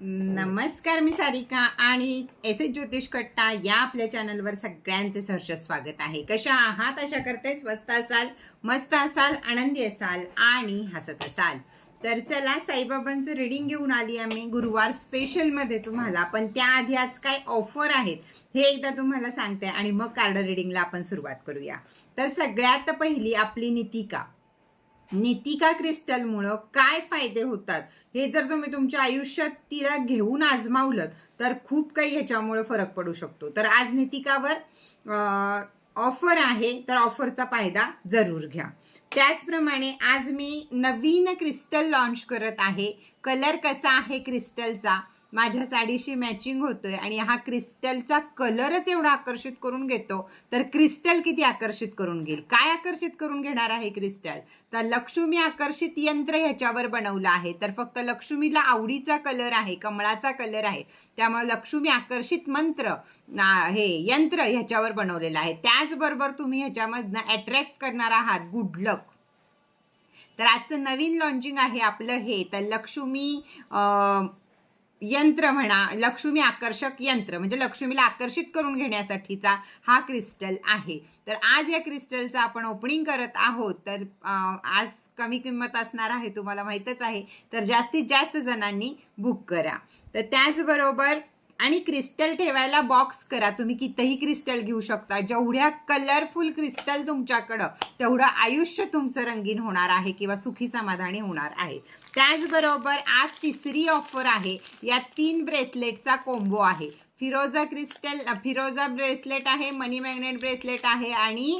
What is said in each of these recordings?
नमस्कार मी सारिका आणि S S ज्योतिष कट्टा या आपल्या चॅनलवर सगळ्यांचे सहर्ष स्वागत आहे. कशा आहात? अशा करते स्वस्त असाल मस्त असाल आनंदी असाल आणि हसत असाल. तर चला साईबाबांचं रिडिंग घेऊन आली आम्ही गुरुवार स्पेशलमध्ये तुम्हाला. पण त्याआधी आज काय ऑफर आहेत हे एकदा तुम्हाला सांगते आणि मग कार्ड रिडिंगला आपण सुरुवात करूया. तर सगळ्यात पहिली आपली नितिका. नितिका क्रिस्टलमुळं काय फायदे होतात? हे जर तुम्ही तुमच्या आयुष्यात तिला घेऊन आजमावलं तर खूप काही ह्याच्यामुळे फरक पडू शकतो. तर आज नितिकावर ऑफर आहे तर ऑफरचा फायदा जरूर घ्या. त्याचप्रमाणे आज मी नवीन क्रिस्टल लॉन्च करत आहे. कलर कसा आहे क्रिस्टलचा? माझ्या साडीशी मॅचिंग होतोय आणि हा क्रिस्टलचा कलरच एवढा आकर्षित करून घेतो तर क्रिस्टल किती आकर्षित करून घेईल? काय आकर्षित करून घेणार आहे क्रिस्टल तर लक्ष्मी आकर्षित यंत्र ह्याच्यावर बनवलं आहे. तर फक्त लक्ष्मीला आवडीचा कलर आहे कमळाचा कलर आहे. त्यामुळे लक्ष्मी आकर्षित मंत्र हे यंत्र ह्याच्यावर बनवलेलं आहे. त्याचबरोबर तुम्ही ह्याच्यामधनं अट्रॅक्ट करणार आहात गुड लक तर आजचं नवीन लॉन्चिंग आहे आपलं हे. तर लक्ष्मी यंत्र म्हणा लक्ष्मी आकर्षक यंत्र म्हणजे लक्ष्मीला आकर्षित करून घेण्यासाठीचा हा क्रिस्टल आहे. तर आज या क्रिस्टलचं आपण ओपनिंग करत आहोत. तर आज कमी किंमत असणार आहे तुम्हाला माहीतच आहे. तर जास्तीत जास्त जणांनी बुक करा. तर त्याचबरोबर आणि क्रिस्टल ठेवायला बॉक्स करा. तुम्ही कितीही क्रिस्टल घेऊ शकता. जेवढ्या कलरफुल क्रिस्टल तुमच्याकडं तेवढं आयुष्य तुमचं रंगीन होणार आहे किंवा सुखी समाधानी होणार आहे. त्याचबरोबर आज तिसरी ऑफर आहे. या तीन ब्रेसलेटचा कोंबो आहे. फिरोजा क्रिस्टल फिरोजा ब्रेसलेट आहे मनी मॅग्नेट ब्रेसलेट आहे आणि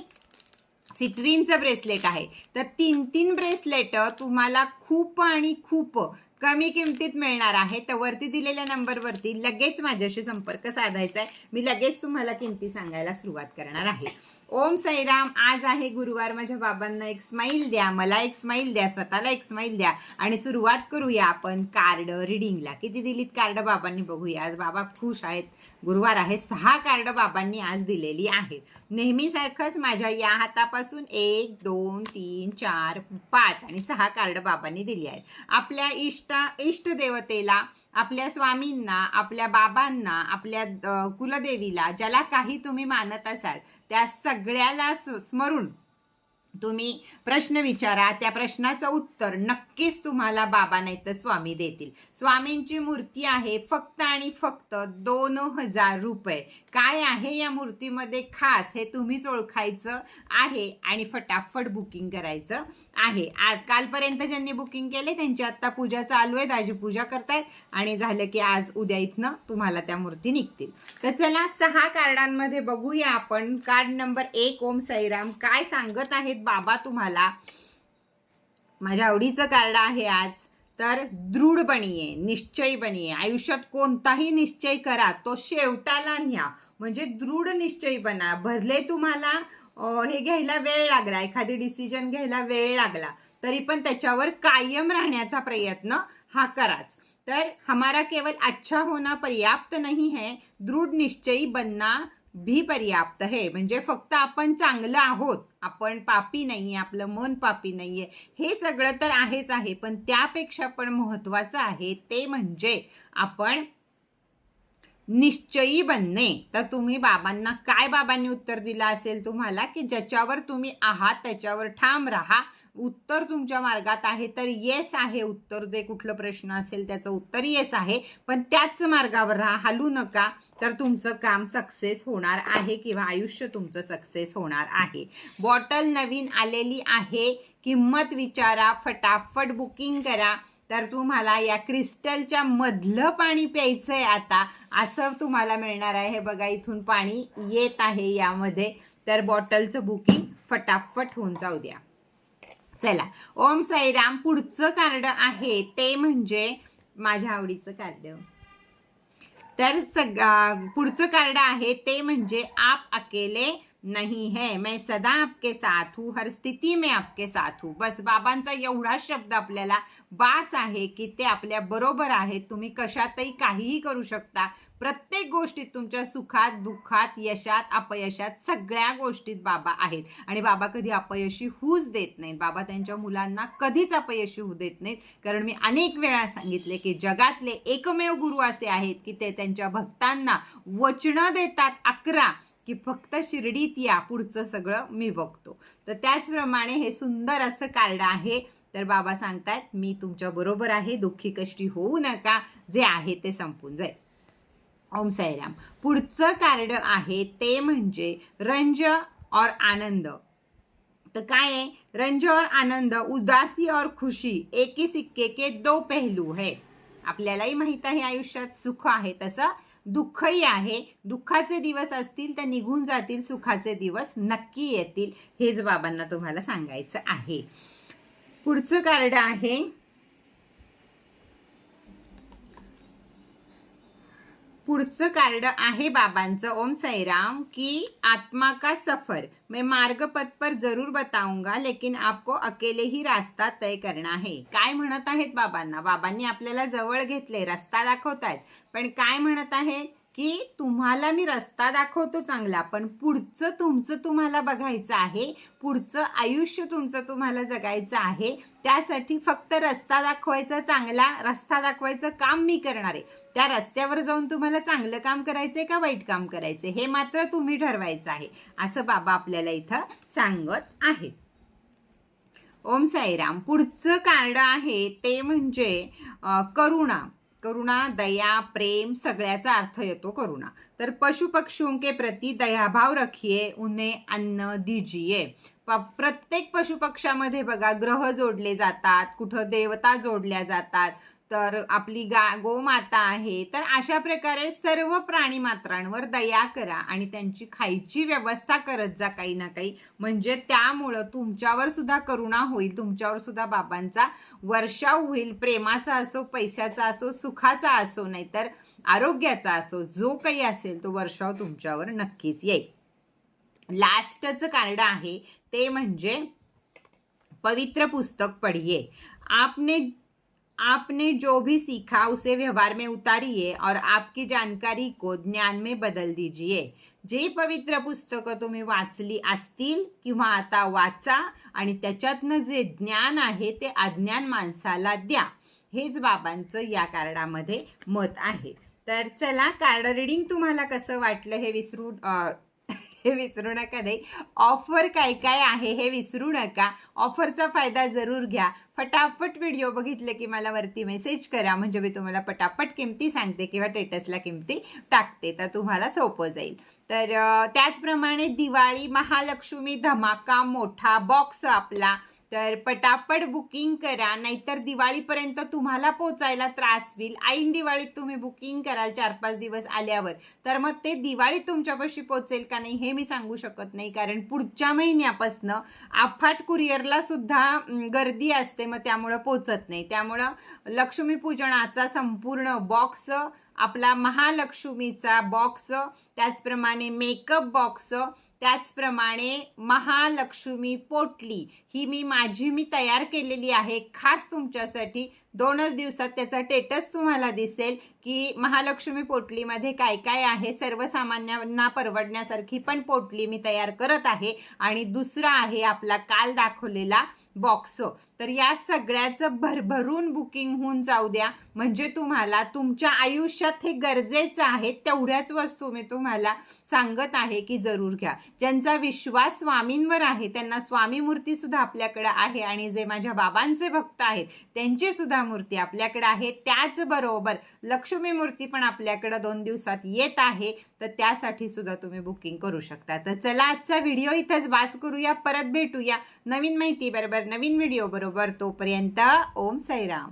सिट्रीनचं ब्रेसलेट आहे. तर तीन तीन ब्रेसलेट तुम्हाला खूप आणि खूप कमी किमतीत मिळणार आहे. तर वरती दिलेल्या नंबरवरती लगेच माझ्याशी संपर्क साधायचा आहे मी लगेच तुम्हाला किमती सांगायला सुरुवात करणार आहे. ओम साईराम आज आहे गुरुवार. माझ्या बाबांना एक स्माईल द्या. मला एक स्माईल द्या. स्वतःला एक स्माईल द्या. आणि सुरुवात करूया आपण कार्ड रिडिंगला किती दिलीत कार्ड बाबांनी बघूया. आज बाबा खुश आहेत. गुरुवार आहे. सहा कार्ड बाबांनी आज दिलेली आहेत. नेहमीसारखंच माझ्या या हातापासून एक दोन तीन चार पाच आणि सहा कार्ड बाबांनी दिली आहेत. आपल्या इष्ट इष्ट देवतेला आपल्या स्वामींना आपल्या बाबांना आपल्या कुलदेवीला ज्याला काही तुम्ही मानत असाल त्या सगळ्याला स्मरून तुम्ही प्रश्न विचारा त्या प्रश्नाचं उत्तर नक्कीच तुम्हाला बाबा नाही तर स्वामी देतील. स्वामींची मूर्ती आहे फक्त आणि फक्त दोन हजार रुपये. काय आहे या मूर्तीमध्ये खास हे तुम्हीच ओळखायचं आहे आणि फटाफट बुकिंग करायचं आहे. आज कालपर्यंत ज्यांनी बुकिंग केले त्यांची आत्ता पूजा चालू आहे दाजी पूजा करतायत आणि झालं की आज उद्या इथनं तुम्हाला त्या मूर्ती निघतील. तर चला सहा कार्डांमध्ये बघूया आपण. कार्ड नंबर एक ओम साईराम काय सांगत आहेत बाबा तुम्हाला. माझ्या आवडीचं कार्ड आहे आज. तर दृढ आहे निश्चय आहे आयुष्यात कोणताही निश्चय करा तो शेवटाला न्या. म्हणजे दृढ निश्चय बना. भरले तुम्हाला हे घ्यायला वेळ लागला एखादी डिसिजन घ्यायला वेळ लागला तरी पण त्याच्यावर कायम राहण्याचा प्रयत्न हा कराच. तर हमारा केवल अच्छा होना पर्याप्त नाही है. दृढ निश्चयी बनना भी पर्याप्त हे. म्हणजे फक्त आपण चांगलं आहोत. आपण पापी नाहीये आपलं मन पापी नाहीये. हे सगळं तर आहेच आहे. पण त्यापेक्षा पण महत्वाचं आहे ते म्हणजे आपण निश्चयी बनणे. तर तुम्ही बाबांना काय बाबांनी उत्तर दिलं असेल तुम्हाला? की ज्याच्यावर तुम्ही आहात त्याच्यावर ठाम राहा. उत्तर तुमच्या मार्गात आहे तर येस आहे उत्तर. जे कुठलं प्रश्न असेल त्याचं उत्तर येस आहे. पण त्याच मार्गावर राहा हलू नका. तर तुमचं काम सक्सेस होणार आहे किंवा आयुष्य तुमचं सक्सेस होणार आहे. बॉटल नवीन आलेली आहे. किंमत विचारा फटाफट बुकिंग करा. तर तुम्हाला या क्रिस्टलच्या मधलं पाणी प्यायचं आहे आता. असं तुम्हाला मिळणार आहे. हे बघा इथून पाणी येत आहे यामध्ये. तर बॉटलचं बुकिंग फटाफट होऊन जाऊ द्या. चला ओम साईराम पुढचं कार्ड आहे. ते म्हणजे माझ्या आवडीचं कार्ड. तर सग पुढचं कार्ड आहे. ते म्हणजे आप अकेले नहीं है। मैं सदा आपके साथ हूँ हर स्थिती में आपके साथ हूँ। बस बाबांचा एवढा शब्द आपल्याला बास आहे की ते आपल्या बरोबर आहेत तुम्ही कशातही काहीही करू शकता. प्रत्येक गोष्टीत तुमच्या सुखात दुःखात यशात अपयशात सगळ्या गोष्टीत बाबा आहेत. आणि बाबा कधी अपयशी होऊच देत नाहीत. बाबा त्यांच्या मुलांना कधीच अपयशी होऊ देत नाहीत. कारण मी अनेक वेळा सांगितले की जगातले एकमेव गुरु असे आहेत की ते त्यांच्या भक्तांना वचनं देतात अकरा. की फक्त शिर्डीत या पुढचं सगळं मी बघतो. तर त्याचप्रमाणे हे सुंदर असं कार्ड आहे. तर बाबा सांगतात मी तुमच्या बरोबर आहे दुःखी कष्टी होऊ नका जे आहे ते संपून जाईल. ओम साईराम. पुढचं कार्ड आहे ते म्हणजे रंज और आनंद. तर काय आहे? रंज और आनंद उदासी और खुशी एके सिक्के के दो पहलू है. आपल्यालाही माहीत आहे आयुष्यात सुख आहे तसं. दुःखही आहे. दुःखाचे दिवस असतील तर निघून जातील सुखाचे दिवस नक्की येतील हेच बाबांना तुम्हाला सांगायचं आहे. पुढचं कार्ड आहे. पुढचं कार्ड आहे बाबांचं. ओम साईराम की आत्मा का सफर? मैं मार्ग पथ पर जरूर बताऊंगा लेकिन आपको अकेले ही रास्ता तय करना है काय म्हणत आहेत बाबांना? बाबांनी आपल्याला जवळ घेतले रस्ता दाखवतायत. पण काय म्हणत आहेत? की तुम्हाला मी रस्ता दाखवतो चांगला पण पुढचं तुमचं तुम्हाला बघायचं आहे पुढचं आयुष्य तुमचं तुम्हाला जगायचं आहे त्यासाठी फक्त रस्ता दाखवायचा चांगला रस्ता दाखवायचं काम मी करणार आहे. त्या रस्त्यावर जाऊन तुम्हाला चांगलं काम करायचंय का वाईट काम करायचंय हे मात्र तुम्ही ठरवायचं आहे असं बाबा आपल्याला इथं सांगत आहेत. ओम साईराम पुढचं कार्ड आहे ते म्हणजे करुणा. करुणा दया प्रेम सगळ्याचा अर्थ येतो करुणा. तर पशु पक्षियों के प्रति दयाभाव रखिए उन्हें अन्न दीजिए. प्रत्येक पशुपक्षामध्ये बघा ग्रह जोडले जातात कुठं देवता जोडल्या जातात तर आपली गा गोमाता आहे तर अशा प्रकारे सर्व प्राणी मात्रांवर दया करा आणि त्यांची खायची व्यवस्था करत जा काही ना काही. म्हणजे त्यामुळं तुमच्यावर सुद्धा करुणा होईल तुमच्यावर सुद्धा बाबांचा वर्षाव होईल प्रेमाचा असो पैशाचा असो सुखाचा असो नाहीतर आरोग्याचा असो जो काही असेल तो वर्षाव तुमच्यावर नक्कीच येईल. लास्टचं कार्ड आहे ते म्हणजे पवित्र पुस्तक पढ़िए आपने आपने जो भी सीखा उसे व्यवहार में उतारिए और आपकी जानकारी को ज्ञान में बदल दीजिए जे पवित्र पुस्तकं तुम्ही वाचली असतील किंवा आता वाचा आणि त्याच्यातनं जे ज्ञान आहे ते अज्ञान माणसाला द्या. हेच बाबांचं या कार्डामध्ये मत आहे. तर चला कार्ड रिडिंग तुम्हाला कसं वाटलं हे विसरू हे विसरू नका नाही. ऑफर काय काय आहे हे विसरू नका. ऑफरचा फायदा जरूर घ्या. फटाफट व्हिडिओ बघितले की मला वरती मेसेज करा. म्हणजे मी तुम्हाला पटापट किमती सांगते किंवा टेटसला किमती टाकते. तर तुम्हाला सोपं जाईल. तर त्याचप्रमाणे दिवाळी महालक्ष्मी धमाका मोठा बॉक्स आपला. तर पटापट बुकिंग करा नाहीतर दिवाळीपर्यंत तुम्हाला पोचायला त्रास होईल. ऐन दिवाळीत तुम्ही बुकिंग कराल चार पाच दिवस आल्यावर. तर मग ते दिवाळीत तुमच्यापाशी पोचेल का नाही हे मी सांगू शकत नाही कारण पुढच्या महिन्यापासनं अफाट कुरिअरला सुद्धा गर्दी असते मग त्यामुळं पोचत नाही. त्यामुळं लक्ष्मीपूजनाचा संपूर्ण बॉक्स आपला महालक्ष्मीचा बॉक्स त्याचप्रमाणे मेकअप बॉक्स त्याचप्रमाणे महालक्ष्मी पोटली ही मी माझी मी तयार केलेली आहे खास तुमच्यासाठी. दोनच दिवसात त्याचा टेटस तुम्हाला दिसेल की महालक्ष्मी पोटलीमध्ये काय काय आहे सर्वसामान्यांना परवडण्यासारखी पण पोटली मी तयार करत आहे. आणि दुसरा आहे आपला काल दाखवलेला बॉक्स तर या सगळ्याचं भरभरून बुकिंग होऊन जाऊ द्या. म्हणजे तुम्हाला तुमच्या आयुष्यात हे गरजेचं आहे तेवढ्याच वस्तू मी तुम्हाला सांगत आहे की जरूर घ्या. ज्यांचा विश्वास स्वामींवर आहे त्यांना स्वामी मूर्ती सुद्धा आपल्याकडे आहे. आणि जे माझ्या बाबांचे भक्त आहेत त्यांचे सुद्धा मूर्ती आपल्याकडे आहे त्याचबरोबर लक्ष्मी मूर्ती पण आपल्याकडे दोन दिवसात येत आहे तर त्यासाठी सुद्धा तुम्ही बुकिंग करू शकता. तर चला आजचा व्हिडिओ इथंच वास करूया परत भेटूया. नवीन माहिती बरोबर नवीन व्हिडिओ बरोबर तोपर्यंत ओम साईराम.